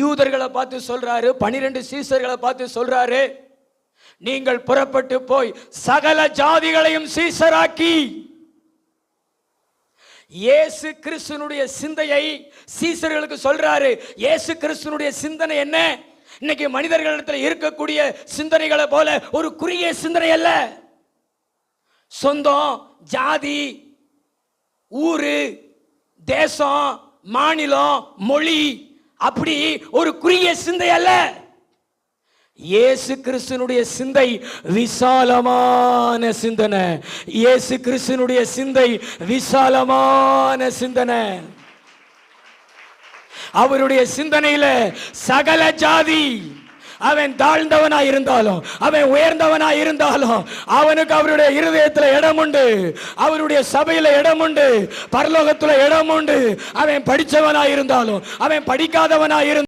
யூதர்களை பார்த்து சொல்றாரு பனிரெண்டு சீசர்களை பார்த்து சொல்றாரு. நீங்கள் புறப்பட்டு போய் சகல ஜாதிகளையும் சீசராக்கி. இயேசு கிறிஸ்துனுடைய சிந்தையை சீசர்களுக்கு சொல்றாரு. இயேசு கிறிஸ்துனுடைய சிந்தனை என்ன? இன்னைக்கு மனிதர்களிடத்தில் இருக்கக்கூடிய சிந்தனைகளை போல ஒரு குறுகிய சிந்தனை அல்ல. சொந்தம் ஜாதி ஊரு தேசம் மாநிலம் மொழி அப்படி ஒரு குறுகிய சிந்தை அல்ல. இயேசு கிறிஸ்தனுடைய சிந்தை விசாலமான சிந்தனை. இயேசு கிறிஸ்தனுடைய சிந்தை விசாலமான சிந்தனை. அவருடைய சிந்தனையில சகல ஜாதி அவன் தாழ்ந்தவனா இருந்தாலும் அவன் உயர்ந்தவனா இருந்தாலும் அவனுக்கு அவருடைய இருதயத்தில் இடம் உண்டு அவருடைய சபையில இடம் உண்டு பரலோகத்துல இடம் உண்டு அவன் படித்தவனா இருந்தாலும் அவன் படிக்காதவனா இருந்தாலும்